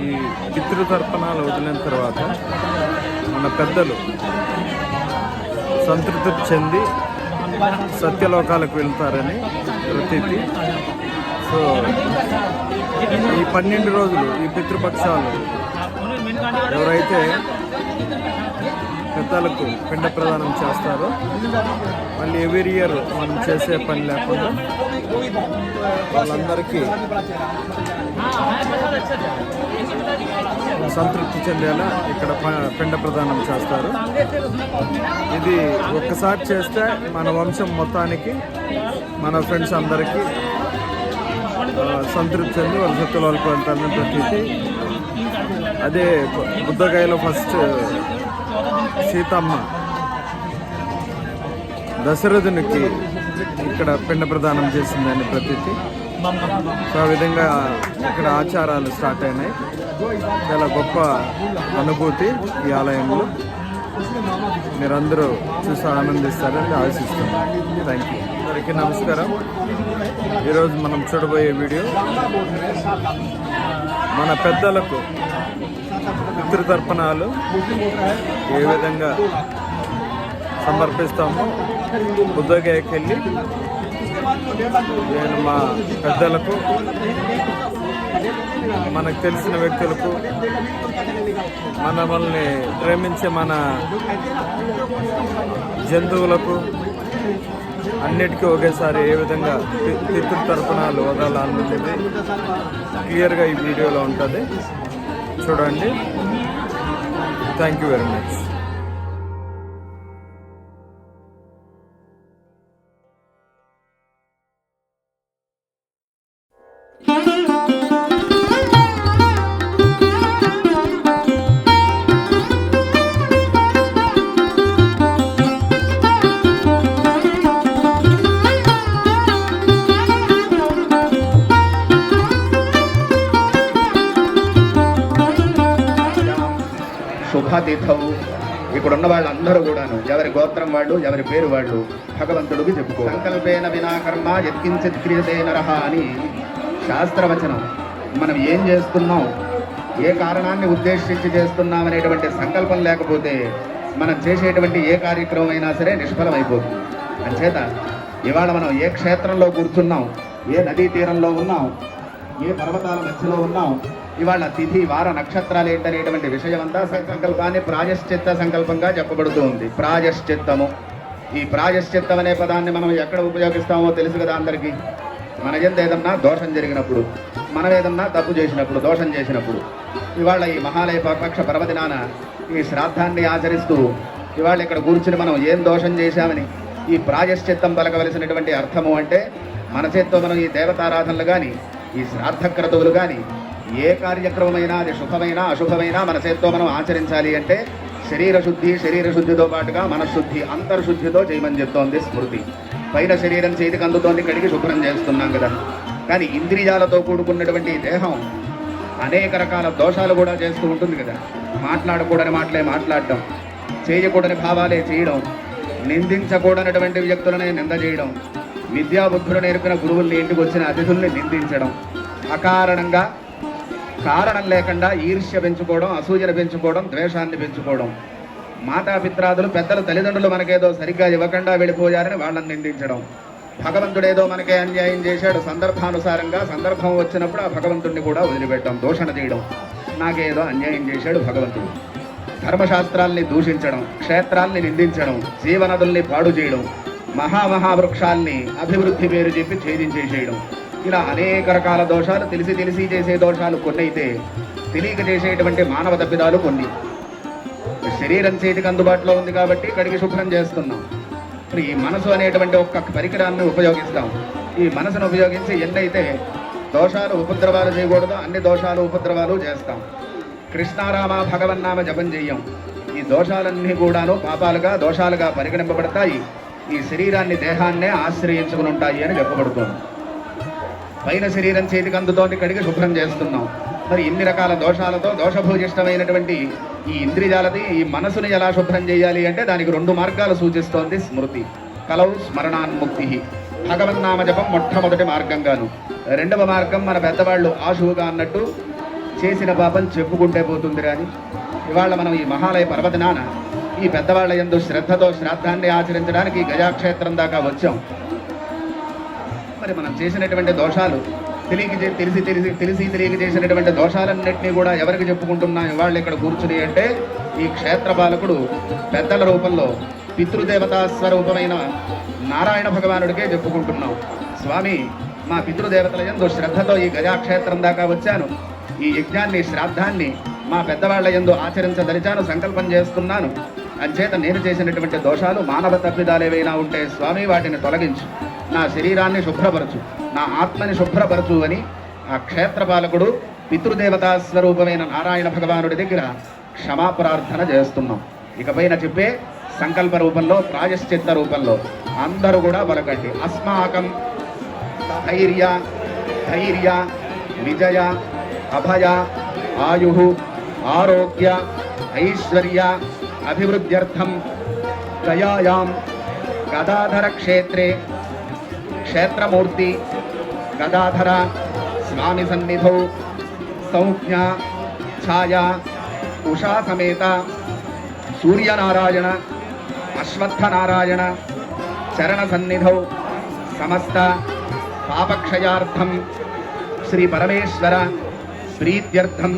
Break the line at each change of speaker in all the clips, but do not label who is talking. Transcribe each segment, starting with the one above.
ఈ పితృతర్పణాలు వదిలిన తర్వాత మన పెద్దలు సంతృప్తి చెంది సత్యలోకాలకు వెళ్తారని ప్రతీతి. సో ఈ పన్నెండు రోజులు ఈ పితృపక్షాలు ఎవరైతే పెద్దలకు పిండ ప్రదానం చేస్తారో మళ్ళీ ఎవరి ఇయర్ మనం చేసే పని లేకుండా వాళ్ళందరికీ సంతృప్తి చెందేలా ఇక్కడ ప- పిండ ప్రదానం చేస్తారు. ఇది ఒక్కసారి చేస్తే మన వంశం మొత్తానికి మన ఫ్రెండ్స్ అందరికీ సంతృప్తి చెంది వాళ్ళ సత్తులోకి వెళ్తారని ప్రతీతి. అదే బుద్ధగాయలో ఫస్ట్ సీతమ్మ దశరథునికి ఇక్కడ పిండ ప్రదానం చేసిందని ప్రతీతి. సో ఆ విధంగా ఇక్కడ ఆచారాలు స్టార్ట్ అయినాయి. చాలా గొప్ప అనుభూతి ఈ ఆలయంలో. మీరందరూ చూసి ఆనందిస్తారని ఆశిస్తున్నాను థ్యాంక్ యూ అందరికీ నమస్కారం. ఈరోజు మనం చూడబోయే వీడియో మన పెద్దలకు పితృతర్పణాలు ఏ విధంగా సమర్పిస్తాము. బుద్ధగయకి వెళ్ళి నేను మా పెద్దలకు మనకు తెలిసిన వ్యక్తులకు మనల్ని ప్రేమించే మన జంతువులకు అన్నిటికీ ఒకేసారి ఏ విధంగా పితృ పితృతర్పణాలు వదలాలనేది క్లియర్గా ఈ వీడియోలో ఉంటుంది. చూడండి. థ్యాంక్ యూ వెరీ మచ్
శుభతిథౌ ఇక్కడున్న వాళ్ళందరూ కూడాను ఎవరి గోత్రం వాళ్ళు ఎవరి పేరు వాళ్ళు భగవంతుడికి చెప్పుకో సంకల్పేన వినా కర్మ యత్కించిత్ క్రియతే నరహ అని శాస్త్రవచనం. మనం ఏం చేస్తున్నాం? ఏ కారణాన్ని ఉద్దేశించి చేస్తున్నాం అనేటువంటి సంకల్పం లేకపోతే మనం చేసేటువంటి ఏ కార్యక్రమం అయినా సరే నిష్ఫలమైపోతుంది. అంచేత ఇవాళ మనం ఏ క్షేత్రంలో కూర్చున్నాం ఏ నదీ తీరంలో ఉన్నాం ఏ పర్వతాల మధ్యలో ఉన్నాం ఇవాళ తిథి వార నక్షత్రాలు ఏంటనేటువంటి విషయం అంతా సంకల్పాన్ని ప్రాయశ్చిత్త సంకల్పంగా చెప్పబడుతూ ఉంది. ప్రాజశ్చిత్తము ఈ ప్రాయశ్చిత్తం అనే పదాన్ని మనం ఎక్కడ ఉపయోగిస్తామో తెలుసు కదా అందరికీ? మన ఎంత ఏదన్నా దోషం జరిగినప్పుడు మనం ఏదన్నా తప్పు చేసినప్పుడు దోషం చేసినప్పుడు ఇవాళ ఈ మహాలయ పక్ష పర్వదినాన ఈ శ్రాద్ధాన్ని ఆచరిస్తూ ఇవాళ ఇక్కడ కూర్చుని మనం ఏం దోషం చేశామని ఈ ప్రాయశ్చిత్తం పలకవలసినటువంటి అర్థము అంటే మన చేత్తో మనం ఈ దేవతారాధనలు కానీ ఈ శ్రాద్ధ క్రతువులు కానీ ఏ కార్యక్రమమైనా అది శుభమైనా అశుభమైనా మన చేత్తో మనం ఆచరించాలి అంటే శరీర శుద్ధి శరీర శుద్ధితో పాటుగా మనశుద్ధి అంతర్శుద్ధితో చేయమని చెప్తోంది స్మృతి. పైన శరీరం చేతికి అందుతోంది కడిగి శుభ్రం చేస్తున్నాం కదా. కానీ ఇంద్రియాలతో కూడుకున్నటువంటి దేహం అనేక రకాల దోషాలు కూడా చేస్తూ ఉంటుంది కదా. మాట్లాడకూడని మాటలే మాట్లాడటం చేయకూడని భావాలే చేయడం నిందించకూడనటువంటి వ్యక్తులనే నింద చేయడం విద్యాబుద్ధులు నేర్పిన గురువుల్ని ఇంటికి వచ్చిన అతిథుల్ని నిందించడం అకారణంగా కారణం లేకుండా ఈర్ష్య పెంచుకోవడం అసూయను పెంచుకోవడం ద్వేషాన్ని పెంచుకోవడం. మాతాపిత్రాదులు పెద్దలు తల్లిదండ్రులు మనకేదో సరిగ్గా ఇవ్వకుండా వెళ్ళిపోయారని వాళ్ళని నిందించడం. భగవంతుడేదో మనకే అన్యాయం చేశాడు సందర్భానుసారంగా సందర్భం వచ్చినప్పుడు ఆ భగవంతుడిని కూడా వదిలిపెట్టడం దూషణ చేయడం నాకేదో అన్యాయం చేశాడు భగవంతుడు. ధర్మశాస్త్రాల్ని దూషించడం క్షేత్రాల్ని నిందించడం జీవనదుల్ని పాడు చేయడం మహామహావృక్షాల్ని అభివృద్ధి పేరు చెప్పి ఛేదించేసేయడం. ఇలా అనేక రకాల దోషాలు తెలిసి తెలిసి చేసే దోషాలు కొన్ని అయితే తెలియక చేసేటువంటి మానవ తప్పిదాలు కొన్ని. శరీరం చేతికి అందుబాటులో ఉంది కాబట్టి కడిగి శుభ్రం చేస్తున్నాం. మరి ఈ మనసు అనేటువంటి ఒక్క పరికరాన్ని ఉపయోగిస్తాం. ఈ మనసును ఉపయోగించి ఎన్నైతే దోషాలు ఉపద్రవాలు చేయకూడదో అన్ని దోషాలు ఉపద్రవాలు చేస్తాం. కృష్ణారామ భగవన్నామ జపం చెయ్యం ఈ దోషాలన్నీ కూడాను పాపాలుగా దోషాలుగా పరిగణింపబడతాయి. ఈ శరీరాన్ని దేహాన్నే ఆశ్రయించుకుని ఉంటాయి అని చెప్పబడుతోంది. పైన శరీరం చేతికి అందుతోటి కడిగి శుభ్రం చేస్తున్నాం. మరి ఇన్ని రకాల దోషాలతో దోషభూజిష్టమైనటువంటి ఈ ఇంద్రియాలది ఈ మనసుని ఎలా శుభ్రం చేయాలి అంటే దానికి రెండు మార్గాలు సూచిస్తోంది స్మృతి. కలవు స్మరణాన్ముక్తి. భగవన్నామ జపం మొట్టమొదటి మార్గంగాను. రెండవ మార్గం మన పెద్దవాళ్ళు ఆశువుగా అన్నట్టు చేసిన పాపం చెప్పుకుంటే పోతుంది కానీ ఇవాళ మనం ఈ మహాలయ పర్వతనాన ఈ పెద్దవాళ్ళ యందు శ్రద్ధతో శ్రాద్ధాన్ని ఆచరించడానికి గజాక్షేత్రం దాకా వచ్చాం. మరి మనం చేసినటువంటి దోషాలు తెలియక తెలిసి తెలిసి తెలిసి తెలియక చేసినటువంటి దోషాలన్నింటినీ కూడా ఎవరికి చెప్పుకుంటున్నాం ఇవాళ ఇక్కడ కూర్చుని అంటే ఈ క్షేత్ర బాలకుడు పెద్దల రూపంలో పితృదేవతా స్వరూపమైన నారాయణ భగవానుడికే చెప్పుకుంటున్నాం. స్వామి మా పితృదేవతల ఎందు శ్రద్ధతో ఈ గజాక్షేత్రం దాకా వచ్చాను. ఈ యజ్ఞాన్ని శ్రాద్ధాన్ని మా పెద్దవాళ్ళ ఎందు ఆచరించదలిచాను సంకల్పం చేస్తున్నాను. అంచేత నేను చేసినటువంటి దోషాలు మానవ తప్పిదాలు ఏవైనా ఉంటే స్వామి వాటిని తొలగించు. నా శరీరాన్ని శుభ్రపరచు నా ఆత్మని శుభ్రపరచు అని ఆ క్షేత్రపాలకుడు పితృదేవతా స్వరూపమైన నారాయణ భగవానుడి దగ్గర క్షమాప్రార్థన చేస్తున్నాం. ఇకపైన చెప్పే సంకల్ప రూపంలో ప్రాయశ్చిత్త రూపంలో అందరూ కూడా పలకండి అస్మాకం ధైర్య ధైర్య విజయ అభయ ఆయు ఆరోగ్య ఐశ్వర్య అభివృద్ధ్యర్థం దయాయాం గదాధర క్షేత్రే క్షేత్రమూర్తి గదాధర స్వామి సన్నిధౌ సంజ్ఞ ఛాయ ఉషా సమేత సూర్యనారాయణ అశ్వత్థనారాయణ చరణ సన్నిధౌ సమస్త పాపక్షయార్థం శ్రీ పరమేశ్వర ప్రీత్యర్థం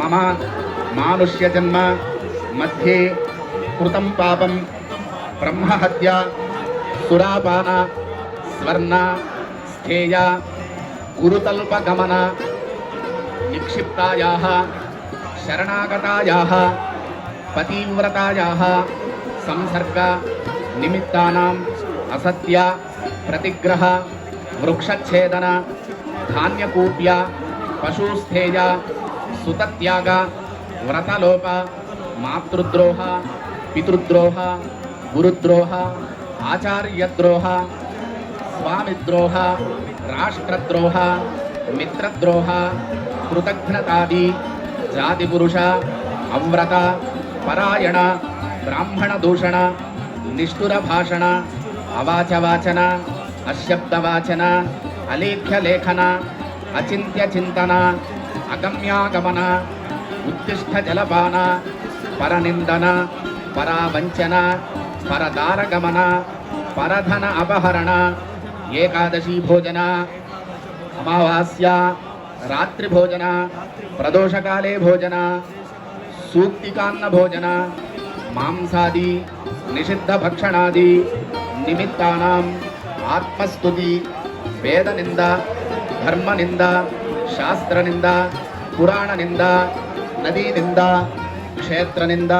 మమ మానుష్య జన్మ మధ్యే కృతం పాపం బ్రహ్మహత్య సురాపాన స్వర్ణ స్థేయ గురుతల్పగమన నిక్షిప్తాయా శరణాగతాయా పతివ్రతాయాः సంసర్గ నిమిత్తానాం అసత్య ప్రతిగ్రహ వృక్షఛేదన ధాన్యకూప్య పశుస్థేయ సుతత్యాగ వ్రతలోప మాతృద్రోహ పితృద్రోహ గురుద్రోహ ఆచార్యద్రోహ స్వామిద్రోహ రాష్ట్రద్రోహ మిత్రద్రోహ కృతజ్ఞతాది జాతిపురుష అవ్రత పరాయణ బ్రాహ్మణ దూషణ నిష్ఠుర భాషణ అవాచవాచన అశబ్దవాచన అలేఖ్యలేఖన అచింత్య చింతన అగమ్యాగమన ఉత్తిష్ట జలపాన పరనిందన పరావంచన పరదారగమన పరధన అపహరణ ఏకాదశీ భోజన అమావాస్య రాత్రి భోజన ప్రదోషకాలే భోజన సూక్తికాన్న భోజన మాంసాది నిషిద్ధ భక్షణాది నిమిత్తానాం ఆత్మస్తుతి వేద నింద ధర్మ నింద శాస్త్ర నింద పురాణ నింద నదీ నింద క్షేత్ర నింద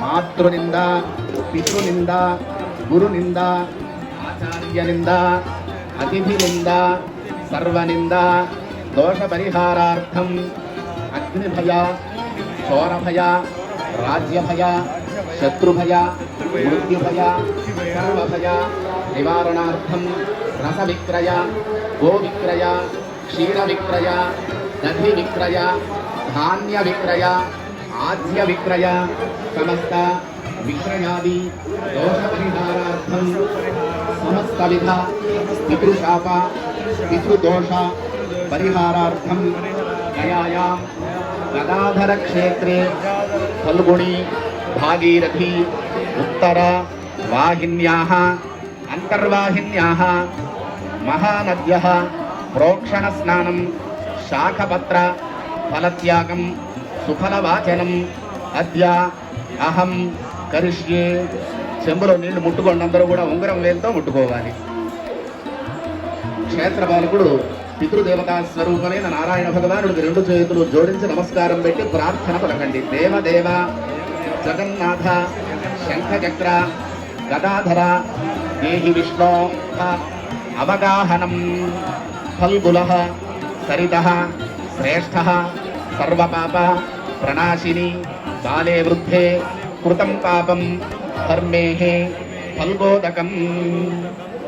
మాతృనింద పితృనింద గురునింద ఆచార్య నింద अतिथिनिंदा सर्वनिंदा दोषपरिहारार्थम्, अग्निभय, शोरभय, राज्यभय, शत्रुभय, मृत्युभय, सर्वभय निवारणार्थं रसविक्रय, गोविक्रय धान्य विक्रय धान्यविक्रय, आद्यविक्रय, समस्त विक्रयादि दोषपरिहारार्थं सविध पितृशाप पितृदोष परिहारार्थम गदाधर क्षेत्रे फल्गुणी, भागीरथी, उत्तर, वाहिन्याः, अन्तर्वाहिन्याः, महानद्यः, प्रोक्षणस्नानं, शाखपत्र फलत्याग सुफलवाचनम्, अद्य अहम करिष्ये। చెంబలో చెంబులో నీళ్ళు ముట్టుకోండి అందరూ కూడా ఉంగరం వేలుతో ముట్టుకోవాలి. క్షేత్ర బాలకుడు పితృదేవతా స్వరూపమైన నారాయణ భగవానుడికి రెండు చేతులు జోడించి నమస్కారం పెట్టి ప్రార్థన పలకండి. దేవదేవ జగన్నాథ శంఖచక్ర గదాధర దేహి విష్ణో అవగాహనం ఫల్గుల సరిత శ్రేష్ఠ సర్వపాప ప్రణాశిని బాలే వృద్ధే కృతం పాపం ధర్మేహే ఫల్గోదకం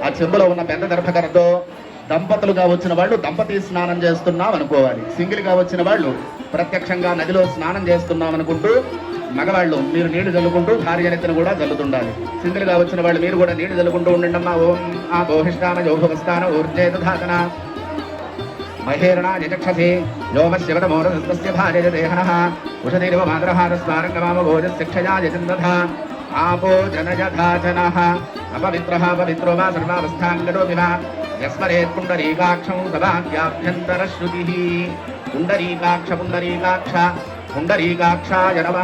ఆ చెంబులో ఉన్న పెద్ద దర్భకరతో దంపతులుగా వచ్చిన వాళ్ళు దంపతి స్నానం చేస్తున్నాం అనుకోవాలి సింగిల్గా వచ్చిన వాళ్ళు ప్రత్యక్షంగా నదిలో స్నానం చేస్తున్నాం అనుకుంటూ మగవాళ్ళు మీరు నీళ్ళు చల్లుకుంటూ భార్యనెత్తిన కూడా చల్లుతుండాలి. సింగిల్గా వచ్చిన వాళ్ళు మీరు కూడా నీళ్ళు చల్లుకుంటూ ఉండండమ్మా ఓం ఆ గోహిష్టాన యోగస్థాన ఊర్జేత ధాతన మహేరణా యచక్షసే యోమశివతమోరస్తస్య భార్యదేహనః ఉషధైరవ మాతరహారస్వారంగమామ భోజస్య క్షయా యజందధ ఆపో జనజధాచనః అపవిత్రः పవిత్రో వా సర్వావస్థాంగడోపి వా యస్మరేత్ పుండరీకాక్షం సదాభ్యంతరశ్రుతిः పుండరీకాక్ష పుండరీకాక్ష పుండరీకాక్షాయ నమ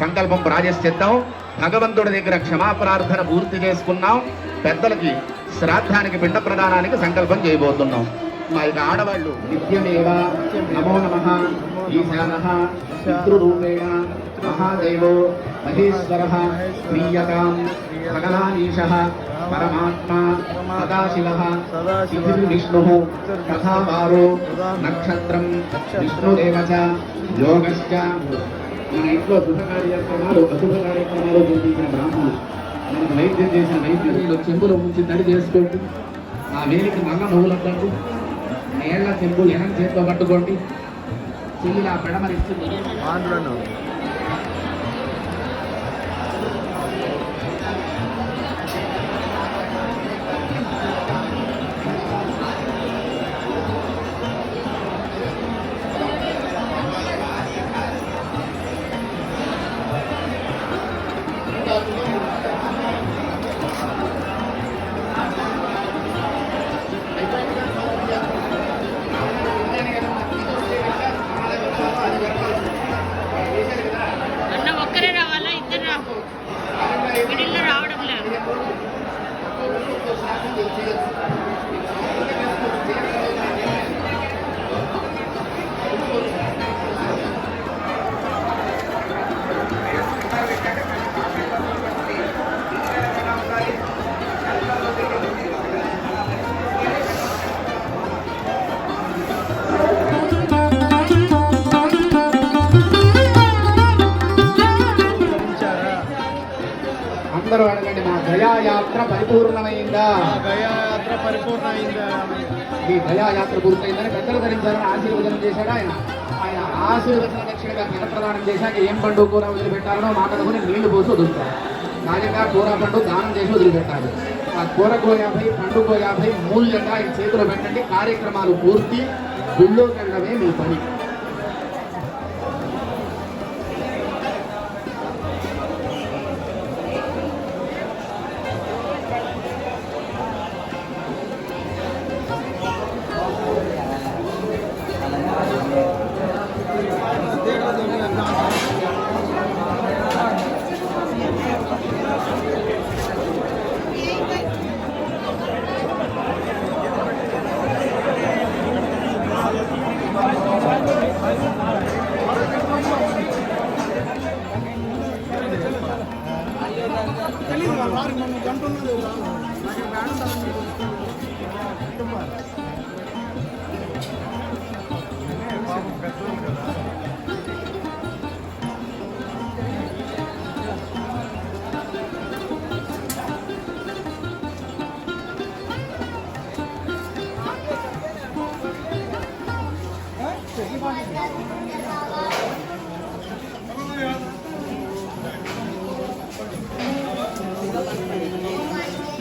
సంకల్పం ప్రాజెశ్చిద్దాం భగవంతుడి దగ్గర క్షమాప్రార్థన పూర్తి చేసుకున్నాం। పెద్దలకి శ్రాద్ధానికి పిండ ప్రదానానికి సంకల్పం చేయబోతున్నాం. మా యొక్క ఆడవాళ్ళు నిత్యమేవ నమో నమ ఈశాన పితృరూపేణ మహాదేవో మహేశ్వర ప్రీయతాం సకలానీశ పరమాత్మా సదాశివ విష్ణు కథావారో నక్షత్రం విష్ణుదేవ యోగశ్చ. మన ఇంట్లో శుభ కార్యక్రమాలు అశుభ కార్యక్రమాలు చూపించిన బ్రాహ్మణులు. మనకు వైద్యం చేసిన వైద్యులు చెంబులో ముంచి తడి చేసుకోండి. ఆ వేలికి నల్ల నువ్వులద్దండి నేళ్ళ చెంబు ఎనం చేతితో పట్టుకోండి. చెల్లి ఆ పెడమరిస్తుంది. పరిపూర్ణమైందా?
గయాత్ర పరిపూర్ణ అయిందా
ఈ దయాయాత్ర పూర్తయిందని పెద్దలు ధరించాలని ఆశీర్వదనం చేశాడు ఆయన. ఆయన ఆశీర్వచన దక్షిణగా ఘన ప్రదానం చేశాక ఏం పండు కూర వదిలిపెట్టాలనో మాట అనుకుని నీళ్ళు పోసి వదులుతారు కాజగా కూర పండు దానం చేసి వదిలిపెట్టాలి ఆ కూరకో యాభై పండుకో యాభై మూల్యంగా ఆయన చేతిలో పెట్టండి. కార్యక్రమాలు పూర్తి. గుళ్ళోకి వెళ్ళడమే మీ పని.